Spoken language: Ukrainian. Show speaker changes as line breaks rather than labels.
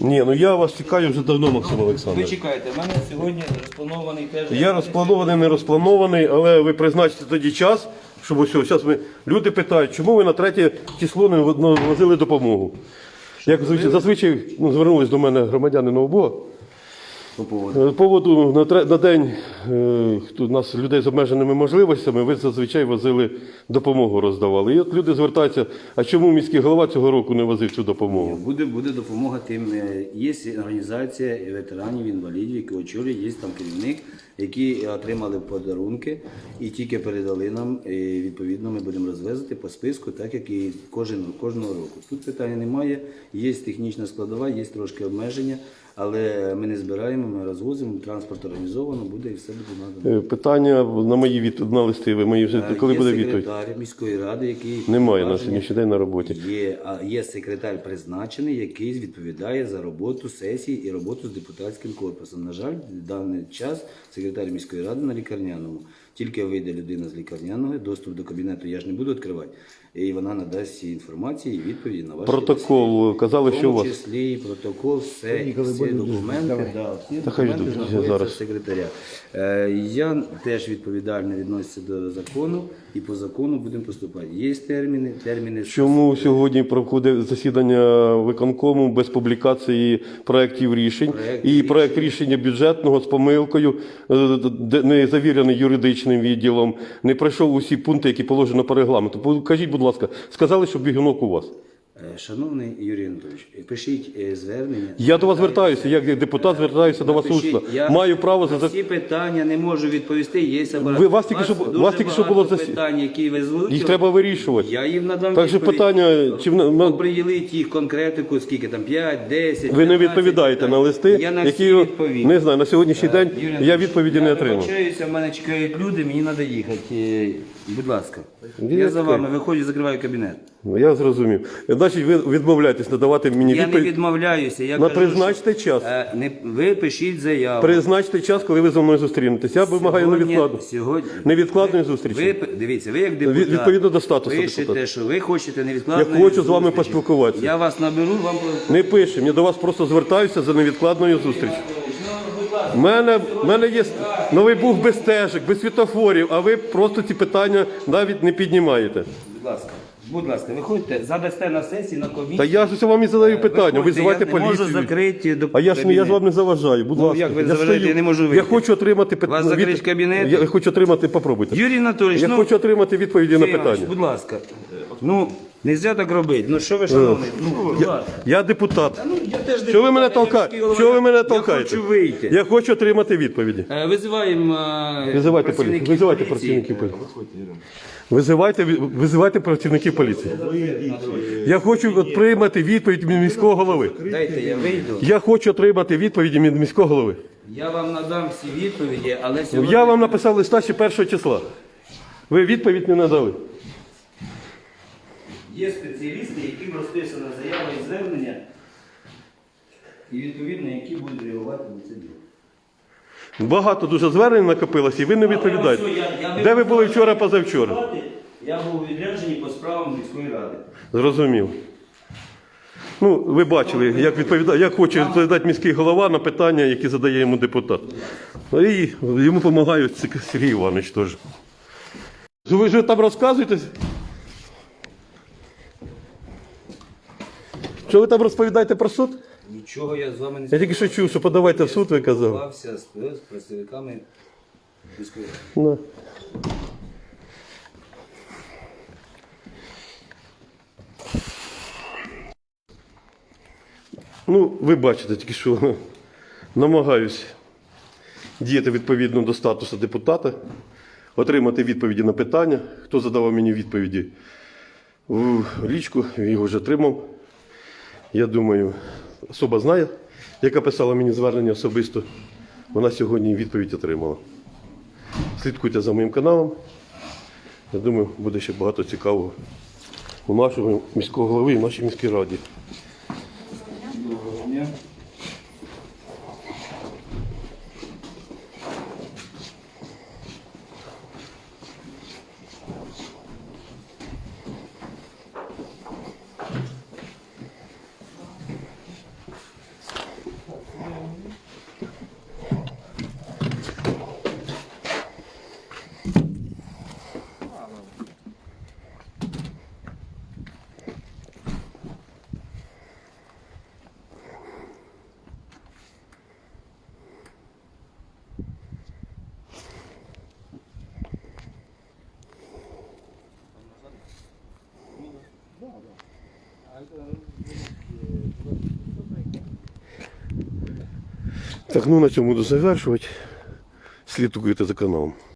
Ні, ну я вас чекаю вже давно, Максим
Ви
Олександрович.
чекайте, в мене сьогодні розпланований теж.
Я розпланований, не розпланований, але ви призначите тоді час, щоб усього. зараз ми люди питають, чому ви на третє число не не возили допомогу. Як зазвичай, зазвичай ну, звернулись до мене громадяни Новобога.
По поводу.
З поводу на, тре- на день е, хто- нас людей з обмеженими можливостями, ви зазвичай возили допомогу, роздавали. І от люди звертаються, а чому міський голова цього року не возив цю допомогу?
Буде, буде допомога тим. е, Є організація ветеранів, інвалідів, які очолює, є там керівник, які отримали подарунки і тільки передали нам. І відповідно, ми будемо розвезти по списку, так як і кожен, кожного року. Тут питання немає, є технічна складова, є трошки обмеження, але ми не збираємо, ми розвозимо, транспорт організовано, буде і все буде надано.
Е, Питання на мої від... на листи, ви мої вже
Е,
коли
є
буде відповідь?
секретар міської ради, який
Немає на
повноваження-
сьогоднішній день на роботі.
Є, а є секретар призначений, який відповідає за роботу сесії і роботу з депутатським корпусом. На жаль, в даний час секретар міської ради на лікарняному. Тільки вийде людина з лікарняного, доступ до кабінету я ж не буду відкривати. І вона надасть всі інформації і відповіді на ваші
Протокол казали,
в
що у
тому
вас.
числі і протокол, все, всі документи, да, всі
Та хай
документи
ждуть, я
знаходяться
зараз.
в секретаря. Е, я теж відповідально відноситься до закону і по закону будемо поступати. Є терміни, терміни
Чому сьогодні проходить засідання виконкому без публікації проєктів рішень
Проект
і
рішень.
проєкт рішення бюджетного з помилкою, е, де- не завірений юридичним відділом, не пройшов усі пункти, які положено по регламенту. Покажіть, будь ласка, сказали, що бігунок у вас.
Е, Шановний Юрій Анатолійович, пишіть е, звернення.
Я до вас звертаюся, як депутат звертаюся до вас
Напишіть.
усно.
Я
Маю право за
на всі питання не можу відповісти. Є.
Ви- вас тільки що- вас тільки що було засі-
питань, які ви звучили.
їх треба вирішувати.
Я їм надам
Так
відповідь.
питання, чи в
Оприділіть їх конкретику, скільки там 5, 10,
ви не
15
відповідаєте на листи,
Я на
які
всі відповім.
не знаю на сьогоднішній день.
Юрій
Я
Анатолійович,
відповіді не
Я
отримав.
вибачаюся, в мене чекають люди, мені треба їхати. Е, Будь ласка. Я за вами виходжу, закриваю кабінет.
Ну, Я зрозумів. Значить, ви відмовляєтесь надавати мені
Я не
відповідь.
відмовляюся. Я
На
кажу,
призначте
що,
час.
е, не, ви пишіть заяву.
Призначте час, коли ви зі мною зустрінетесь. Я вимагаю невідкладно.
Сьогодні,
Невідкладної зустрічі.
ви, дивіться, ви як депутат,
Від- відповідно до статусу
пишете,
депутата.
що ви хочете невідкладної
Я хочу з вами
зустрічі.
поспілкуватися.
Я вас наберу, вам...
Не пишемо, я до вас просто звертаюся за невідкладною зустрічю. У мене, в мене є новий бух без стежок, без світофорів, а ви просто ці питання навіть не піднімаєте.
Будь ласка, будь ласка, виходьте, задасте на сесії, на комісії.
Та я ж ось вам і задаю питання.
Виходьте,
Визивайте
я можу
поліцію.
закрити до
А я ж не я ж вам не заважаю. Будь
Ну,
ласка.
як ви
я
заважаєте, я не можу
Я
вийти.
хочу отримати пит-
Вас
від-
закрить кабінет?
Я хочу отримати, попробуйте.
Юрій Анатолійович,
Я
ну,
хочу отримати відповіді на
Сергій Іванович,
питання.
будь ласка. Ну, не можна так робити. Ну, що ви, шановний? Ну, будь ласка.
Я депутат.
Ну, я теж
Що ви мене
депутат, я
толкаєте?
міський голова.
Що ви мене
Я
толкаєте?
хочу вийти.
Я хочу отримати відповіді.
Е, Визиваємо е,
Визивайте поліцію.
працівників
Визивайте працівників поліції. Визивайте, визивайте працівників поліції. Я хочу отримати відповідь від міського голови.
Дайте, я вийду.
Я хочу отримати відповіді від міського голови.
Я вам надам всі відповіді, але сьогодні...
Я вам написав листа ще першого числа. Ви відповідь не надали.
Є спеціалісти, яким розписана заява і звернення, і відповідно, які будуть реагувати на це діло.
Багато дуже звернень накопилося, і ви не відповідаєте. Де ви були вчора, позавчора?
Я був відряджений по справам міської ради.
Зрозумів. Ну, ви бачили, як відповідає, як хоче відповідати міський голова на питання, які задає йому депутат. Ну, І йому допомагає Сергій Іванович теж. Ви ж там розказуєте? Що ви там розповідаєте про суд?
Нічого я з вами не
Я тільки що чув, що подавайте в суд, ви казали.
спілкувався з з представниками міської ради.
Ну. Ну, ви бачите, тільки що намагаюсь діяти відповідно до статусу депутата, отримати відповіді на питання. Хто задавав мені відповіді в річку, я його вже отримав. Я думаю, особа знає, яка писала мені звернення особисто. Вона сьогодні відповідь отримала. Слідкуйте за моїм каналом. Я думаю, буде ще багато цікавого у нашого міського голови і в нашій міській раді.
Доброго дня.
Так, ну на цьому буду завершувати. Слідкуйте за каналом.